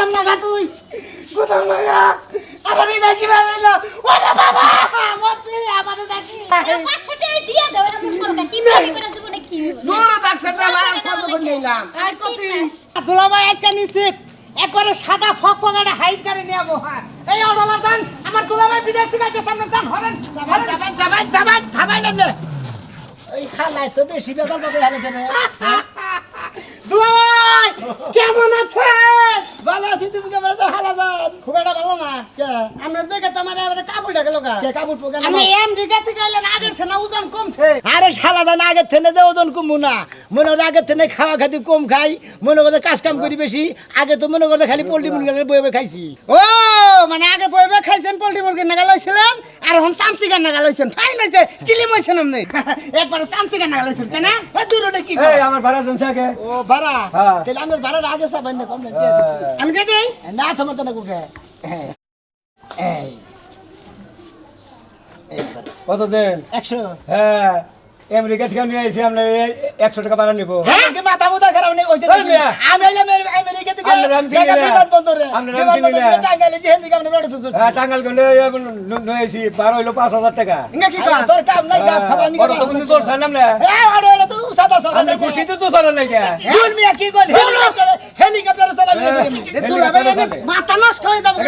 গুদাম লাগা তুই গুদাম লাগা। আবার এটা কি বানাইলো ওরে বাবা মরছি আবার ডাকি পাঁচশো টাকা দিয়ে দাও এরকম করো কি করে জীবনে করে নিলাম? আজকে নিশ্চিত। একবারে সাদা ফক ফকাটা হাইট করে নিয়ে যাব হ্যাঁ। এই অডলা যান আমার দুলাভাই বিদেশ থেকে আছে সামনে যান হরেন। যাবাই যাবাই যাবাই যাবাই থামাই লাগবে। এই তো বেশি বেতন পাবে না দুলাভাই কেমন আছেন ভালো আছি তুমি কেমন আছো হালা যান খুব একটা ভালো না কে আমার দেখে তোমার এবারে কাপড়টা গেল গা কে কাপড় পোকা আমি এম দিকে থেকে এলেন আগের সেনা ওজন কমছে। আরে শালা জান আগের থেকে যে ওজন কমবো না। মনে করে আগের থেকে খাওয়া খাতি কম খাই মনে করে কাজ কাম করি বেশি আগে তো মনে করে খালি পোল্ট্রি মুরগি বয়ে খাইছি। ও মানে আগে বইবে খাইছেন পোল্ট্রি মুরগি নাগা লইছিলেন আর এখন চামচিকার নাগা লইছেন। ফাইন হয়েছে চিলি মইছেন আপনি একবার চামচিকার নাগা লইছেন তাই না? দূর কি আমার ভাড়া জমছে আগে। ও ভাড়া? হ্যাঁ। তাহলে আমার ভাড়া আগে সাবান কম দিয়ে। আমি যে দিই। না তোমার তো না কোকে। এই। কত দেন? একশো। হ্যাঁ আমেরিকা থেকে নিয়ে এসে এই একশো টাকা ভাড়া নিবো। হ্যাঁ মাথা মুথা খারাপ নেই। আমি আমেরিকা থেকে আমরা তুলছি হ্যাঁ টাঙ্গাল গেলে নিয়ে এসি বারো হইল পাঁচ হাজার টাকা। কি তোর কাম নাই তোর হ্যাঁ খুশি তো নাই কে হেলিকপ্টার চালাবি। মাথা নষ্ট হয়ে যাবে।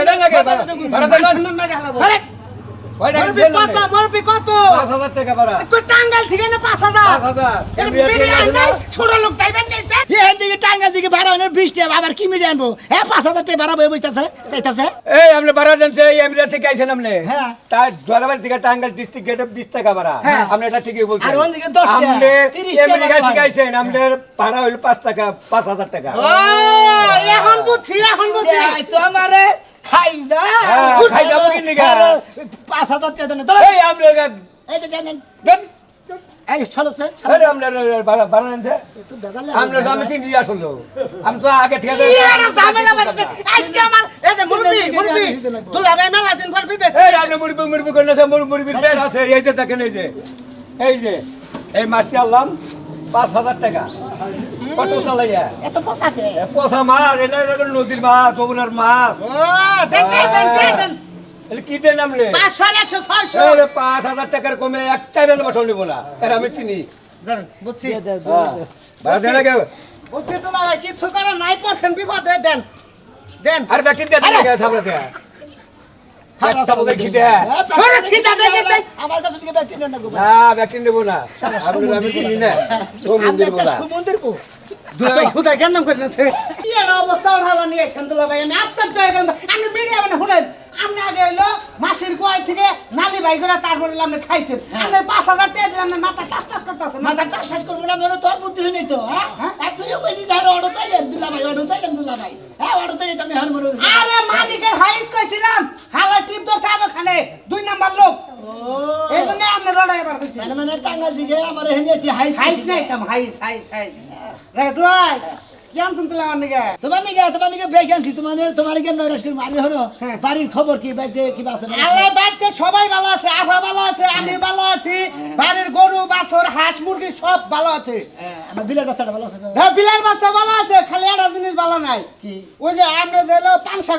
টাঙ্গাল আবার কি মিডিয়ে আনব হ্যাঁ পাঁচ হাজার টাকা চাইতেছে এই আপনি জানছে এই থেকে আইছেন আপনি হ্যাঁ। তার থেকে ডিস্ট্রিক্ট গেটে বিশ টাকা হ্যাঁ। আপনি এটা ঠিকই বলছেন আর ওদিকে দশ আপনি আমেরিকা। থেকে আইছেন আপনার ভাড়া হইল পাঁচ টাকা পাঁচ হাজার টাকা এখন বুঝছি এখন বুঝছি তো আমারে খাই যা হ্যাঁ, খাই যাব কি লিগা? আরে, পাঁচ হাজার টাকা দেন এই এই চলো স্যার আরে আমরা আমি চিনি আসলো আমি তো আগে ঠিক আছে ঝামেলা বাড়াচ্ছে? আজকে আমার এই যে মুরবি মুরবি দুলাভাই মেলা দিন পর বিদেশ এই আপনি মুরবি করে আছে এই যে দেখেন এই যে এই যে এই মাছটি আনলাম পাঁচ হাজার টাকা কত চালাইয়া এত এ পচা মাছ এটা নদীর মাছ যমুনার মাছ ও দেন দেন দেন দেন, দেন এলে কি দেন নামলে? পাঁচশো একশো ছয়শো। পাঁচ হাজার টাকার কমে এক চাইলেন বসল নিব না। এর আমি চিনি। বুঝছি। হ্যাঁ। বুঝছি। দুলাভাই কিছু করার নাই বিপদে দেন। দেন। আর দেন দেয়া একটা। আমার কাছে দুলাভাই খুদাই কেন করে নাছে কি একটা অবস্থা? ওঠালো নিয়েছেন দুলাভাই আমি আশ্চর্য হয়ে গেলাম। আপনি মিডিয়া মানে শুনেন। আপনি আগে হইল মাসির গোয়াই থেকে নালি ভাই করে তারপরে আপনি খাইছেন। আপনি পাঁচ হাজার টাকা মাথা টাস টাস করতেছেন মাথা টাস টাস করব না মনে তোর বুদ্ধি হয়নি তো হ্যাঁ? আর তুইও কইলি যার অটো তাইলেন দুলা ভাই অটো তাইলেন দুলা ভাই। হ্যাঁ অটো তাই আমি হার মনে আরে মালিকের হাইস কইছিলাম হালা টিপ ধরছে আর ওখানে দুই নাম্বার লোক। এই জন্য আপনি লড়াই এবার মানে টাঙ্গাল দিকে আমার হেনে হাইস নাই তাম হাইস হাইস হাইস দেখ তুই কি আনছেন আমার নিকে তোমার নিকে তোমার নিকে ভ্যাকেন্সি তোমার তোমার নিকে নয়রাস করে মারি হলো। হ্যাঁ। বাড়ির খবর কি বাইতে কি বাসে আল্লাহ বাড়িতে সবাই ভালো আছে আফা ভালো আছে আমি ভালো আছি বাড়ির গরু বাছর হাঁস মুরগি সব ভালো আছে। আমার বিলের বাচ্চাটা ভালো আছে হ্যাঁ বিলার বাচ্চা ভালো আছে খালি একটা জিনিস ভালো নাই। কি? ওই যে আমরা পাংশা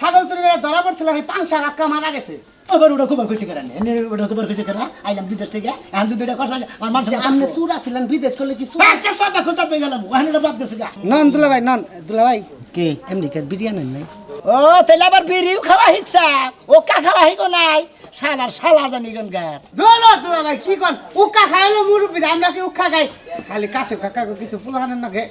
ছাগল চুরি করে ধরা পড়ছিল সেই পাংশা কাকা মারা গেছে। আবার ওটা খবর খুশি করেন এনে ওটা খবর খুশি করা আইলাম বিদেশ থেকে। এখন যদি এটা কষ্ট আমার মানুষ আপনি সুরা ছিলেন বিদেশ করলে কি একটা সবটা খুঁজতে পেয়ে গেলাম ওখানে ওটা বাদ গেছে গা। নন দুলা ভাই নন দুলা ভাই কি আমেরিকার বিরিয়ানি নাই। ও তাহলে আবার বিড়িও খাওয়া শিখছা। ও কা খাওয়া শিখো নাই। শালার শালা জানি কোন গার। দোলো দুলা ভাই কি কন উক্কা খাইলো মুরব্বী আমরা কি উক্কা খাই? খালি কাছে কাকা কিছু ফুলানের নাকি?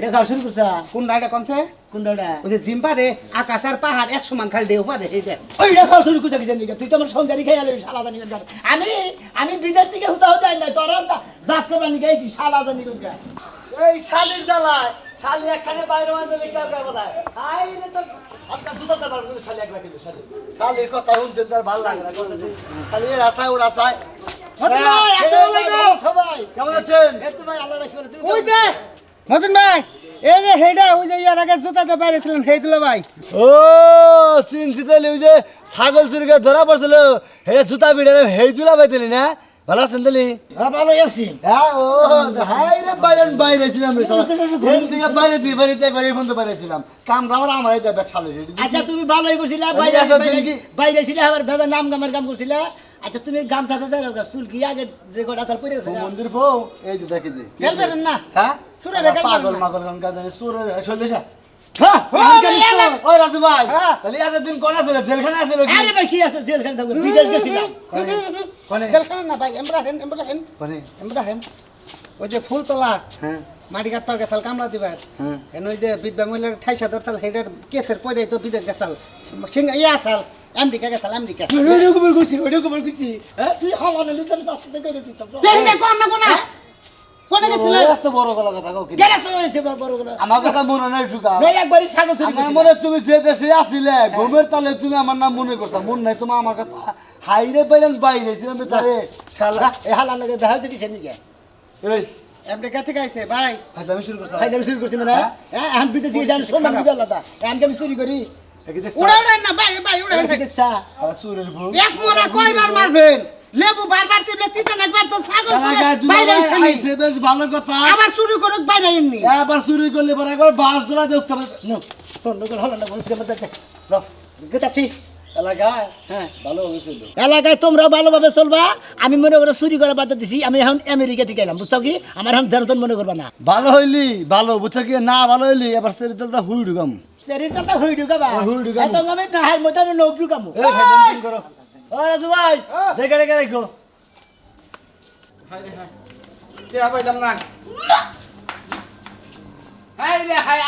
ওটা খাওয়া শুরু করছা। কোন রাইডা কমছে? কোনটা ওটা ওই যে জিম্বারে আকাশ আর পাহাড় এক সমান খালি ঢেউ পারে এই দেখ ওইটা খাওয়া শুরু করছে কিছু তুই তো আমার সংসারই খেয়ে আলি শালা জানি কোন আমি আমি বিদেশ থেকে হুতা হুতা নাই তোরা জাত করবা নি গাইছি শালা জানি কোন এই শালির জ্বালায় শালি একখানে বাইরে মাঝে লেগে যাবে বোধহয়। আই রে তোর আপনার জুতা দেবার করে শালি একলা কিন্তু শালি। শালির কথা শুনতে তার ভালো লাগে না খালি রাস্তায় ও রাস্তায়। আলাইকুম। সবাই। কেমন আছেন? ওই যে মতিন ভাই এই যে হেডা ওই যে ইয়ার আগে জুতাতে বাইরেছিলেন সেই দুলা ভাই। ও চিনছি তাহলে ওই যে ছাগল চুরিকে ধরা পড়ছিল হেটা জুতা বিড়ে হেই তুলা পাইতেলি না? ভালো আছেন তাহলে? হ্যাঁ ভালো আছি। হ্যাঁ ও হাই রে বাইরে বাইরে ছিলাম রে শালা হেন থেকে বাইরে দিয়ে বাইরে দিয়ে বাইরে ফোন বাইরে ছিলাম। কাম আমার আমার এই দেখ আচ্ছা তুমি ভালোই করছিলে বাইরে বাইরে- কি- আবার ভেজা নাম গামের কাম করছিলে? আচ্ছা তুমি গামছা ফেসা রাখো চুল কি আগে যে গোটা তার পরে গেছে মন্দির বউ এই যে দেখে যে গেলবেন না? হ্যাঁ? সুরে রে পাগল। মাগল গান গানে সুরে রে? ওই যে ফুল তোলা মাটি কাটপার গেছাল কামলা দিবার। হ্যাঁ। ওই যে বিধবা মহিলার ঠাইসা ধরতাল হেডের কেসের পরে তো বিদেশ গেছাল। সিং ইয়া আছাল আমেরিকা গেছাল আমেরিকা ওইটা খবর করছি ওইটা খবর করছি হ্যাঁ তুই হাওয়া নিলি তোর বাচ্চাতে করে দিতাম দেখি কোন না কোন কোনে গেছিল এত বড় গলা কথা কাউকে গেলে চলেছে বড় করে আমার কথা মনে নাই ঢুকা। ভাই একবারই ছাগল চুরি আমার। মনে হয় তুমি যে দেশে আসছিলে ঘুমের তালে তুমি আমার নাম মনে করতা। মন নাই তোমার আমার কথা। হাইরে বাইরে ছিলাম শালা। এ হালা লাগে দেখা হচ্ছে কিসের নিকে? এই। আমেরিকা থেকে আইছে ভাই। শুরু ফাইনাল চুরি করছি মানে হ্যাঁ? বিদেশ যান সোনার দিবে আলাদা আমি চুরি করি। উড়ে উড়ে না ভাই ভাই উড়ে উড়ে দেখছা সুরের বউ। এক মোরা কয়বার মারবেন? লেবু বারবার চিপলে চিতেন একবার তো ছাগল তার ছেড়ে আগে বাইরে আইছে, বেশ ভালো কথা। আবার চুরি করুক বাইরে এমনি একবার চুরি করলে পরে একবার বাস জোড়া দেখতে পাবে নো তোর হলো না বলছি আমার দেখে। গেতাছি এলাকায় হ্যাঁ তোমরা ভালোভাবে চলবা। আমি মনে করে চুরি করা বাদ দিছি। আমি এখন আমেরিকা থেকে এলাম বুঝছ কি? আমার এখন যেন মনে করবা না। ভালো হইলি ভালো বুঝছ কি? না ভালো হইলি এবার হুই ঢুকাম শরীর তো হই ঢুকাবা। হুই ঢুকাবো। এত আমি না হাই মতো আমি নখ ঢুকামু। এই কেন করো ও রাজু ভাই দেখে দেখে রাখো হাই রে হাই। কে পাইলাম না। হাই রে হাই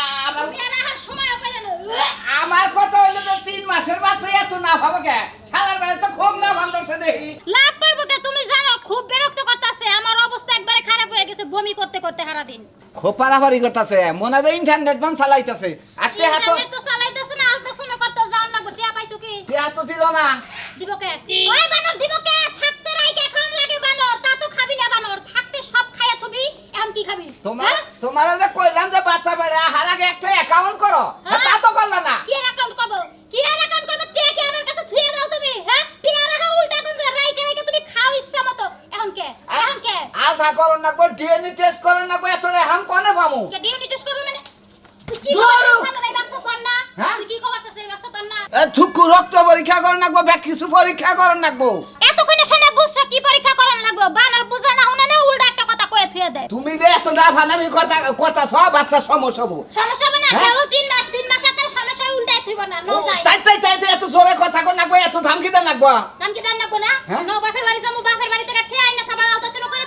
আমার সময় পাইলে না আমার কথা হইল যে তিন মাসের বাচ্চা এত না ভাবে কে শালার বেলা তো খুব না ভাঙছে দেখি লাভ পারব কে তুমি জানো খুব বিরক্ত করতেছে আমার অবস্থা একবারে খারাপ হয়ে গেছে বমি করতে করতে সারা দিন খুব পারাপারি করতেছে মনে হয় ইন্টারনেট বান চালাইতেছে। আর তো তো চালাইতেছে না আলতা শুনে করতে যাও না টিয়া পাইছো কি? টেহা তো দিল না। দিব কে ওই বানর দিব কে থাকতে রাইকে খান লাগে বানর তা তো খাবি না বানর থাকতে সব খাইয়া তুমি এখন কি খাবি? তোমার হ্যাঁ? তোমার যে কইলাম যে বাচ্চা বেড়ে হার একটা অ্যাকাউন্ট করো। হ্যাঁ? তা তো করলা না। কি অ্যাকাউন্ট করব? কি অ্যাকাউন্ট করব? টিয়া কি আমার কাছে থুয়ে দাও তুমি? হ্যাঁ? টিয়া রাখা উল্টা কোন রাইকে রাইকে তুমি খাও ইচ্ছা মতো। এখন কে? এখন কে? আলধা করো না গো ডিএনএ টেস্ট করো না গো এত হাম কোনে পামু কে ডিউটি টেস্ট করবে মানে? কি পরীক্ষা লাগবো বা কিছু পরীক্ষা করো লাগবো। এত এতক্ষণে শুনে বুঝছ কি পরীক্ষা করান লাগবো? বানর বুঝে না শুনে না উল্টা একটা কথা কয়ে থুয়ে দেয় তুমি যে এত না ফানামি করতা করতা সব বাচ্চা সমস্যা হব। সমস্যা হবে না হ্যাঁ? কেবল তিন মাস তিন মাস এত সমস্যা উল্টাই থুইব না নো যাই তাই তাই তাই এত জোরে কথা কর গো এত ধামকি দেন লাগবো। ধামকি দেন লাগবো না? হ্যাঁ? নো বাপের বাড়ি যাব বাপের বাড়ি থেকে ঠে আইনা থাবা আওতা শুনো করে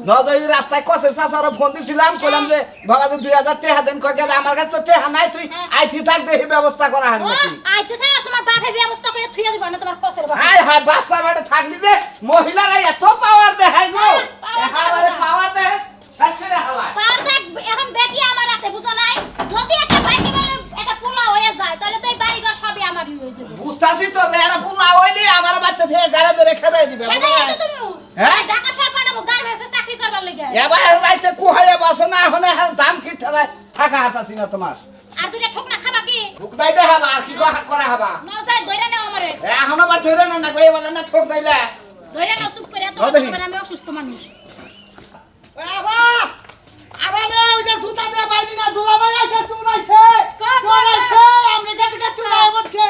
নদী রাস্তায় কষে চাষারা ফোন দিছিলাম কইলাম যে তো দুই হাজার টেহা দেন কয়ে গেলে আমার কাছে তো টেহা নাই তুই হ্যাঁ। আইথি থাক দেখি ব্যবস্থা করা নাকি? আইতে থাক তোমার বাপের ব্যবস্থা করে থুইয়া দিব না তোমার কসের বাপ। হাই হাই বাচ্চা বেড়ে থাকলি যে মহিলারা এত পাওয়ার দেখাই গো! হ্যাঁ, না। পাওয়ার দেখ শেষ করে হাওয়ায়। পার দেখ এখন বেটি আমার হাতে বুঝা নাই? যদি একটা বাইকে এটা পোলা হয়ে যায় তাহলে তো এই বাড়িঘর সবই আমারই হয়ে যাবে। বুঝতাছি তো এরা ফুল হইলি আমার বাচ্চা থেকে গাড়ি ধরে খেদাই দিবে হ্যাঁ? ঢাকা শহর এবার রাইতে কুহাইয়া বাসো না হলে হার দাম কি ঠেলায়? থাকা হাতাছি না তোমার। আর দুইটা ঠোকনা খাবা কি? ঠুক নাই দে হাবা আর কি করা- করা হাবা? ন যায় দইরা নাও আমারে। এখন আবার ধরে না না কই বলে না ঠোক নাইলে দইরা নাও চুপ করে। কথা আমি অসুস্থ মানুষ। বাবা আবার ওই যে জুতা দিয়ে বাইরে না ধুলা ভাই আছে চুরাইছে চুরাইছে আমেরিকা থেকে চুরাই পড়ছে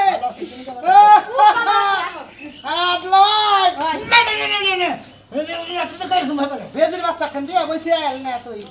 হাত লয় খান দিয়ে বসে আল না তুই।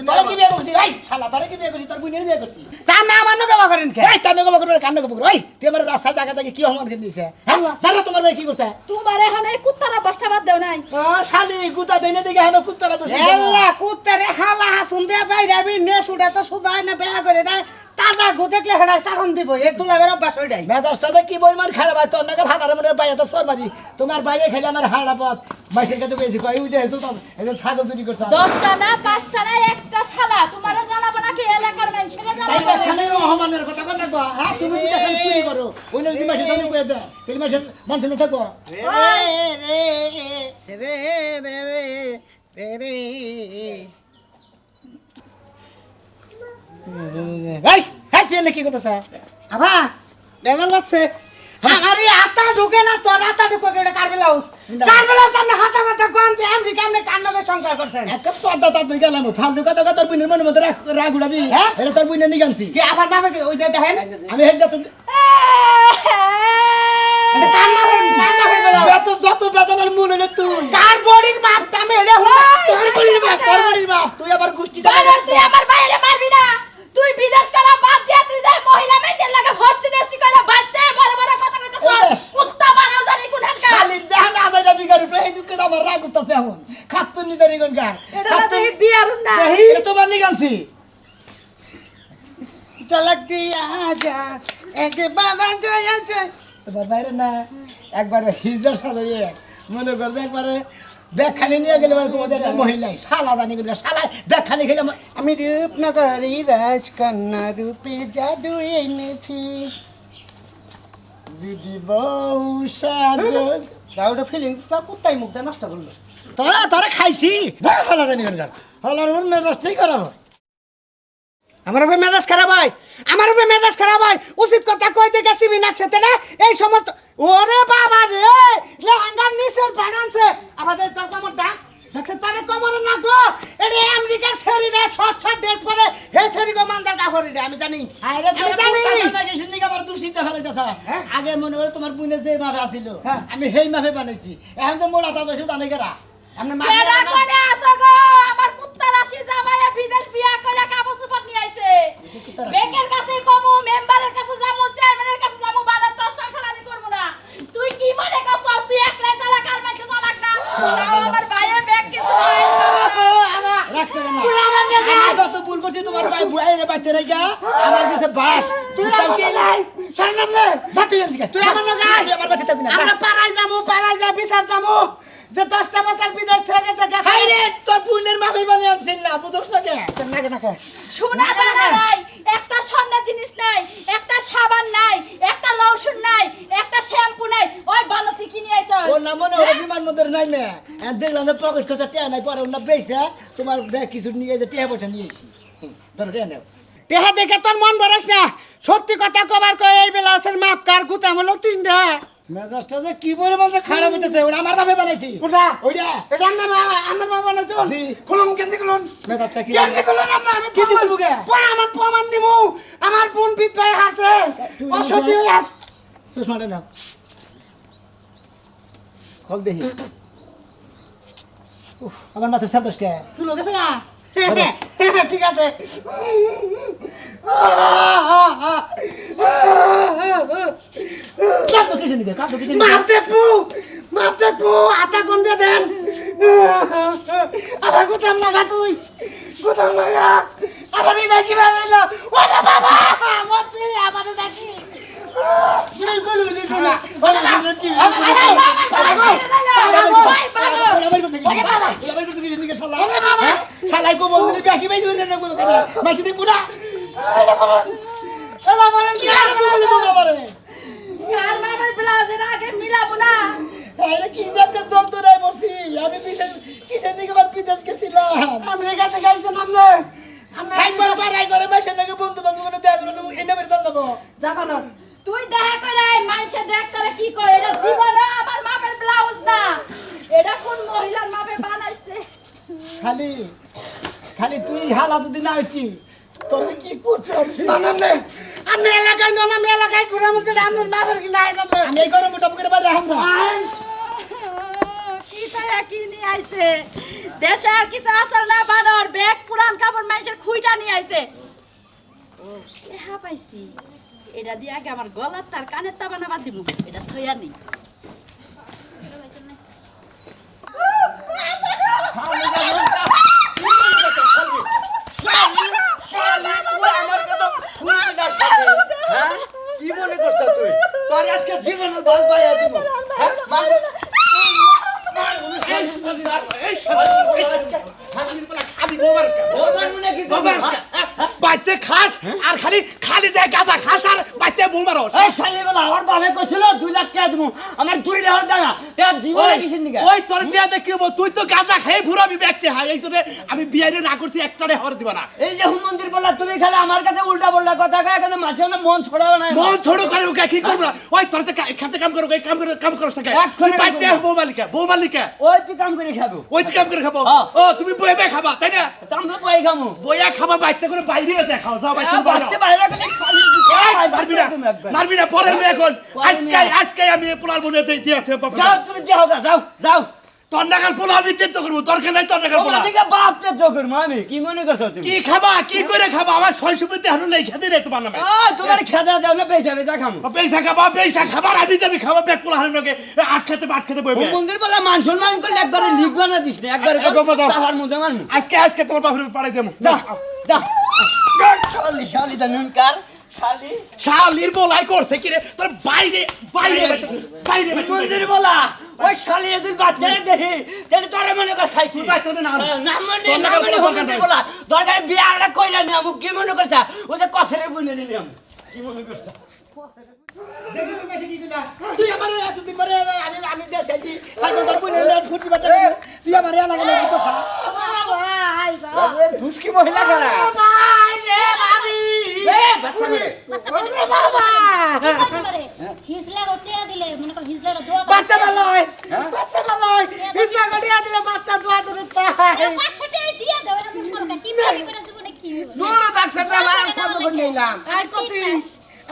তোরা কি বিয়ে করছিস এই শালা তোরা কি বিয়ে করছিস তোর বোনের বিয়ে করছিস তার নাম আনো বাবা করেন কে? এই কান্না গবা করে কান্না গবা করে এই তুই আমার রাস্তায় জায়গা জায়গা কি হমান করে নিছে হ্যাঁ? জানো তোমার ভাই কি করছে? তোমার এখন এই কুত্তার অবস্থা বাদ দেও নাই। ও শালি গুতা দেনে দেখে হেন কুত্তারা বসে এল্লা কুত্তারে হালা হাসুন দিয়ে বাইরে আবি নে সুডা তো সুদাই না বেয়া করে না তাজা গু দেখলে হেডা চারণ দিব এর দুলাবের অভ্যাস হয়ে যায় মেজাজটা কি বইমান খারাপ হয় তোর নাগাল হানার মনে বাইয়া তো সর মারি তোমার বাইয়ে খেলে আমার হাড়া পথ মাইকের কাছে পেয়েছি কই উঠে এসো তো এদের ছাগল চুরি করছে দশটা না পাঁচটা না একটা শালা তোমার জানাব নাকি এলাকার মানুষেরা তাই জানাব এখানে রহমানের কথা কথা কো হ্যাঁ তুমি যদি এখানে চুরি করো অন্য যদি মাসে সামনে কয়ে দেয় তাহলে মাসে মানুষ না থাকব রে রে রে রে রে রে রে এই হ্যাঁ তুই এনে কি আমার এই ঢুকে না তোর হাতটা ঢুকে কেটে কার ব্লাউজ না। কার ব্লাউজ আপনি হাতা তুই ফালতু কথা মনের মধ্যে রাগ হ্যাঁ? কি আবার বাবা ওই যে দেখেন আমি হেল যত তুই কার বডির মাপটা তুই আবার আমার বাইরে মারবি না তুই বিদেশ করা বাদ দিয়া তুই যাই মহিলা মেয়েদের লাগে ভর্তি নষ্টি করে বাড়তে বড় বড় কথা যে। কুত্তা বানাও জানি কোনখানকার খালি দেখা না যায় বিগার উপরে এই দুঃখে আমার রাগ উঠতেছে এখন। খাতুন নিদারি কোন গান এটা না তুই বিয়ার না। এটা তোমার নিগানছি চলক দিয়া যা একবার যায় আছে এবার বাইরে না একবার হিজার সাজাইয়ে মনে কর একবারে ব্যাখ্যানি নিয়ে গেলে তোমাদের কোমদের একটা মহিলা শালা জানি গেলে শালা ব্যাখ্যা নিয়ে গেলাম আমি রূপনগরী রাজকন্যা রূপের জাদু এনেছি। দিদি বউ সাজন তাও ফিলিংসটা কোথায় মুখটা নষ্ট করল। তোরা তোরা খাইছি। গান হলার মেজাজ ঠিক করাবো। আমার উপরে মেজাজ খারাপ হয়। আমার উপরে মেজাজ খারাপ হয়। উচিত কথা কইতে গেছি বিনাকছে না এই সমস্ত ওরে বাবা রে! লেহেঙ্গার নিচের বানানছে আমাদের তোর কমরটা দেখছে তোরে কমরে না গো। এটা আমেরিকার শরীরে শর্ট শর্ট ড্রেস পরে। হে ছেড়ি গো মান্দার কাপড় আমি জানি। আরে আমি জানি। আবার দূষিত ফেলাইতেছ হ্যাঁ? আগে মনে হলো তোমার বোনের যে মাফে আসিল হ্যাঁ। আমি সেই মাফে বানাইছি। এখন তো মোড়া তা দোষে জানে কেরা কেডা মাপে কোনে আসো গো? আমার কুত্তা রাশি জামাইয়া বিদেশ বিয়া করে কাগজ সুপার নিয়ে আইছে বেকের কাছে কমু মেম্বারের কাছে যামু চেয়ারম্যানের কাছে যামু বানার তোর সংসার আমি করব না তুই কি মনে করছস তুই একলাই চালা কার মাইছে চালাক না তাও আমার ভাইয়ের ব্যাগ কিছু নাই রাখতে না তুই আমার নেগে- আমি যত ভুল করছি তোমার ভাই বুয়াইরে বাইতে রেখা আমার কাছে বাস তুই আমার কে লাই ছাড় নাম নে বাতি তুই আমার লগে আয়। আমার বাতি থাকবি না আমরা পাড়ায় যাব পাড়ায় যা বিচার যাব যে দশটা বছর বিদেশ থেকে গেছে গেছে। হাই রে তোর বোনের মাফে বানিয়ে আনছিস না বুঝছ না কে? নাকে নাকে সোনা দানা নাই একটা স্বর্ণের জিনিস নাই একটা সাবান নাই একটা লৌসুন নাই একটা শ্যাম্পু নাই ওই বালতি কিনে আইছ। ও না মনে হলো বিমান মধ্যে নাই মে আর দেখলাম যে পকেট খরচা টেয়া নাই পরে ওনা বেসে তোমার ব্যাগ কিছু নিয়ে যে টেয়া পয়সা নিয়েছি ধরো টেয়া নেও। টেহা দেখে তোর মন ভরস না। সত্যি কথা কবার কয় এই বেলা আছে মাপ কার গুতাম হলো তিনটা। মেজাজটা যে কি বলে বলছে খারাপ হইতেছে ওটা আমার ভাবে বানাইছি। ওটা? ওইটা? এটা আমার বাবা আমার বাবা না তো জি। খুলুন কেন্দি খুলুন। মেজাজটা কি? কেন্দি খুলুন আমার আমি কি দিবো গে? পয় আমার প্রমাণ নিমু আমার বোন বিদ ভাই হাসে নিজে- হয়ে আস সুষমাটা নাও। খোল দেখি। উফ আমার মাথায় সাদোষ কে? চুলো গেছে গা। ঠিক আছে আটা কোন দিয়ে দেন আবার কোথাম লাগা তুই কোথাম লাগা আবার এটা কি বেরোলো ওরে বাবা মরছি আবার এটা কি শালাই কো বন্ধুরে ব্যাকি বাই ধরে না বলো কেন? মাসি দেখ পুরা এলা বলেন কি আর বলে তোমরা পারে কার মামার ব্লাউজের আগে মিলাবো না। আরে কি জানতে চলতো নাই বলছি আমি কিসের কিসের নিকে বার বিদেশ গেছিলাম? আমেরিকা থেকে আইছেন আপনি খাইবার পারাই করে মাসের লাগে বন্ধু বান্ধব দেয়া তুমি এনে বের জানব জানো তুই দেখা করে মানুষে দেখ করে কি করে। এটা জীবনে আমার মাপের ব্লাউজ না। এটা কোন মহিলার মাপে বানাইছে? খালি খালি তুই হালা যদি না কি? তোর কি করতে হবে? আপনি আপনি এলাকায় নন আমি এলাকায় ঘুরে মধ্যে আপনার বাপের কিনা আইন আমি এই গরম মোটা করে বাইরে আমরা কি তাই কি নিয়ে আইছে? দেশে আর কিছু আসল না বানর ব্যাগ পুরান কাপড় মানুষের খুইটা নিয়ে আইছে। ও কে হা পাইছি এটা দিয়ে আগে আমার গলার তার কানের তা বানাবার দিব এটা থইয়া নেই হ্যাঁ? কি মনে করছ তুই তোর আজকে জীবনের বল পাইয়া দিব হ্যাঁ? মার। বাইতে খাস আর খালি খালি যায় গাজা খাস আর বাইতে বউ মারো এই শালি বলা আমার বাপে কইছিল দুই লাখ টাকা দিব আমার দুই লাখ টাকা টাকা দিব না কিসের নিকা ওই তোর টিয়া দেখিব তুই তো গাঁজা খেয়ে ফুরাবি ব্যাগতে হাই এই জন্য আমি বিয়ারে না করছি একটারে হর দিব না। এই যে হুম মন্দির বললা তুমি খালি আমার কাছে উল্টা বললা কথা কয় কিন্তু মাঝে মাঝে মন ছড়াও না। মন ছোড়ো করে ওকে কি করব? না? ওই তোর কা- খেতে কাম করো কাম করে কাম না এক্ষুনি তুই বাইতে করব। বউ মালিকা বউ মালিকা। ওই তুই কাম করে খাব। ওই তুই কাম করে খাব। হ্যাঁ। ও তুমি বয়ে বয়ে খাবা তাই না? তা আমরা পাই খামু। বইয়া খাবা বাইতে করে বাইরে দেখাও যাও বাইতে আ, বাড়তে বাইরে গেলে হয়, মারবি না মারবি না পরের মেয়ে এখন। আজকে আজকে আমি পোলার মনে দিয়ে দিয়েছে যাও তুমি যাও যাও। যাও। তোর নাগাল পোলা আমি টেনশন করব দরকার নাই তোর নাগাল পোলা দিকে বাপতে চোখের মামি কি মনে করছ তুমি? কি খাবা কি করে খাবা? আমার শৈশবীতে হানো নেই খেতে নেই তোমার নামে। তোমার খেদা দাও না বেচা বেচা খামু। পয়সা খাবা পয়সা খাবার আমি যাবি খাবা ব্যাগ পোলা হানো নাকি আট খেতে আট খেতে বইবে। মন্দির বলে মান সম্মান করলে একবারে লিখবা না দিস না একবারে বাবা, যাও। চালার মুজে আজকে আজকে তোমার বাপের পাড়াই দেবো যা যা। শালি শালি দা নুনকার। শালির বলাই করছে কি রে? তোর বাইরে বাইরে বাইরে মন্দির বলা? ওই শালি তুই বাচ্চারে দেখি তাহলে তোরে মনে কর খাইছি। নাম। নাম মনে নাম মনে দরকার মন্দির বলা। দরকার বিয়া একটা কইলা নি আমু কি মনে করছা? ওই যে কসরের বইনে নিলাম। কি মনে করছা? তুই আমার এতদিন পরে আমি আমি দেশে আইছি তারপর তোর মেয়ের ফুটি বাটা। তুই আমার লাগে তো মহিলা কারা এ, বাচ্চা মেয়ে। কি করতে পারে হিজলা গটিয়া দিলে মনে কর হিজলাটা দোয়া বাচ্চা ভালো হয়। বাচ্চা ভালো হয়। ইসলা গড়িয়া দিলে বাচ্চা দোয়া দূর পায়। পাঁচশো টাকা দিয়ে দাও এটা করো না। কি ভাবি করে জীবনে কি হইবো? দূর ডাক্তারটা আমার আর কত করে নিলাম। আই কতি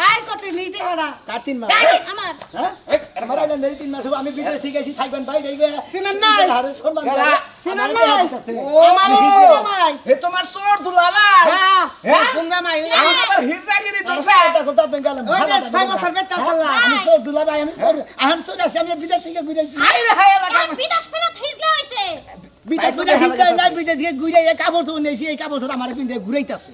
আই কতি নিটে গড়া তার তিন মাস তাই আমার আমার আইলেন ধরে তিন মাস হব, আমি বিদেশ থেকে এসেছি থাকবেন বাইরে গিয়ে চিনেন নাই? হারে সম্মান কারা? চিনেন নাই? দেয়া দিতেছে। ও আমার জামাই। হে তোমার চোর দুলালা হ্যাঁ হ্যাঁ? কোন জামাই আমার আবার হিজড়াগিরি আর কথা কথা আপনি গেলেন, ভালো যে ছয় বছর বেতন হ্যাঁ? আমি সোর দুলা আমি সোর আহান সোর আছি আমি বিদেশ থেকে ঘুরেছি হাই রে হাই এলাকা বিদেশ ফেরত হিজলা হইছে বিদেশ থেকে হিন্দাই নাই বিদেশ থেকে ঘুরে এই কাপড় নিয়েছি এই কাপড় আমার পিন্ধে ঘুরাইতেছে